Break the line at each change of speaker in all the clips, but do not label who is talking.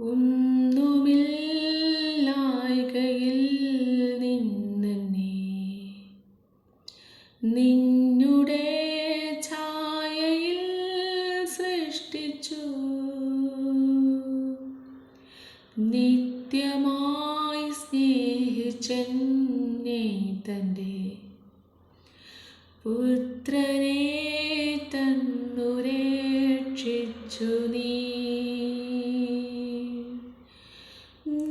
ഒന്നുമില്ലായ്കയിൽ നിന്നെ നിന്നുടെ ഛായയിൽ സൃഷ്ടിച്ചു. നിത്യമായി സ്നേഹിച്ചെന്നെ തന്റെ പുത്രനെ തന്നു രക്ഷിച്ചു നീ.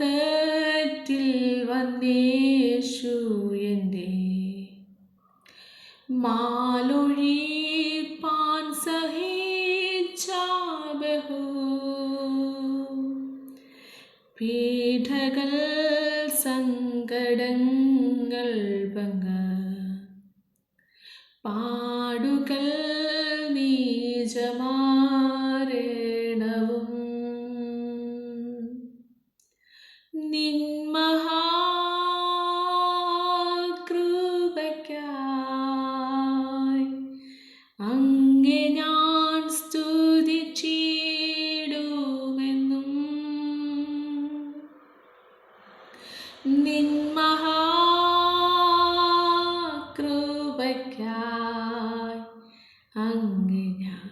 ലോകത്തിൽ വന്നേശു എന്റെ മാലൊഴിപ്പാൻ സഹിച്ച ബഹു. പീഠകൾ സങ്കടങ്ങൾ പങ്ക. പാടുകൾ നിൻ മഹാകൃപയ്ക്കായി അങ്ങെ ഞാൻ ഞാൻ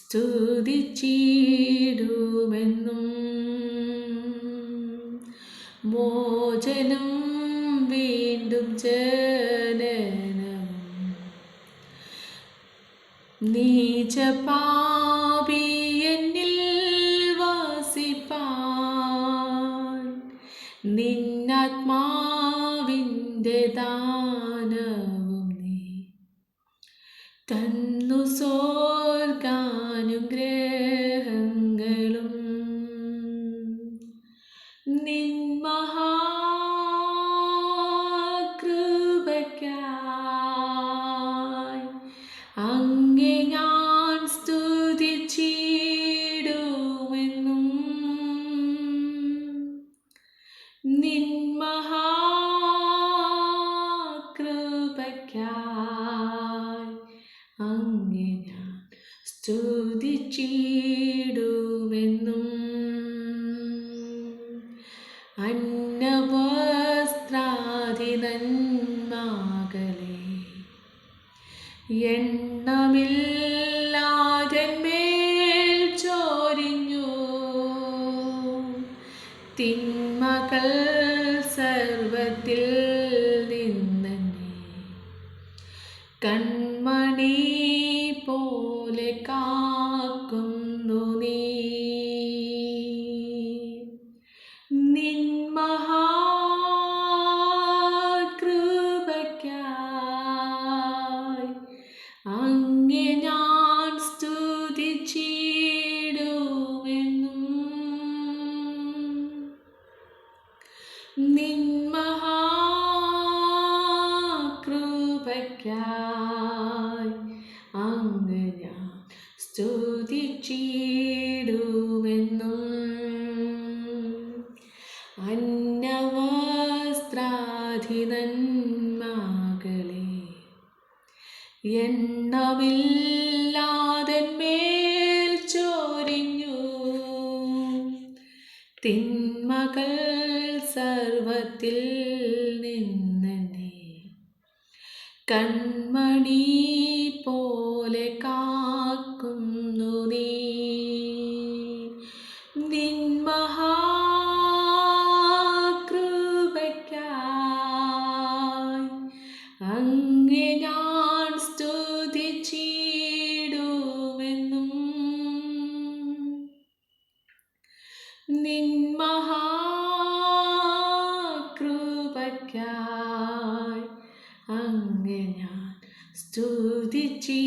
സ്തുതിച്ചിടുമെന്നും മോചനം വീണ്ടും ജനനം. നീച പാപി എന്നിൽ വാസിപ്പാൻ നിന്നാത്മാവിന്റെ ദാനവും നീ. തന്നു സ്വർഗാനുഗ്രഹങ്ങളും അങ്ങെ ഞാൻ സ്തുതിച്ചിടുമെന്നും അന്നവസ്ത്രാതി നന്മാകളെ എണ്ണമില്ലാതെന്മേൽ ചോരിഞ്ഞു. തിന്മകൾ സർവത്തിൽ നിന്നെ കൺമണി പോലെ കാക്കുന്നു നീ. നിൻ മഹാകൃപയ്ക്കായി അങ്ങെ ഞാൻ സ്തുതിച്ചിടുമെന്നും. നിൻ മഹാകൃപയ്ക്കായി സ്തുതിച്ചിടുമെന്നും അന്നവസ്ത്രാധിതന്മാകളെ എണ്ണമില്ലാതെന്മേൽ ചോരിഞ്ഞു. തിന്മകൾ സർവത്തിൽ നിന്നെ കൺമണി പോലെ കാക്കുന്നു നിൻ മഹാകൃപയ്ക്കായി അങ്ങേ ഞാൻ നിൻ അങ്ങേ ഞാൻ സ്തുതിച്ചിടുമെന്നും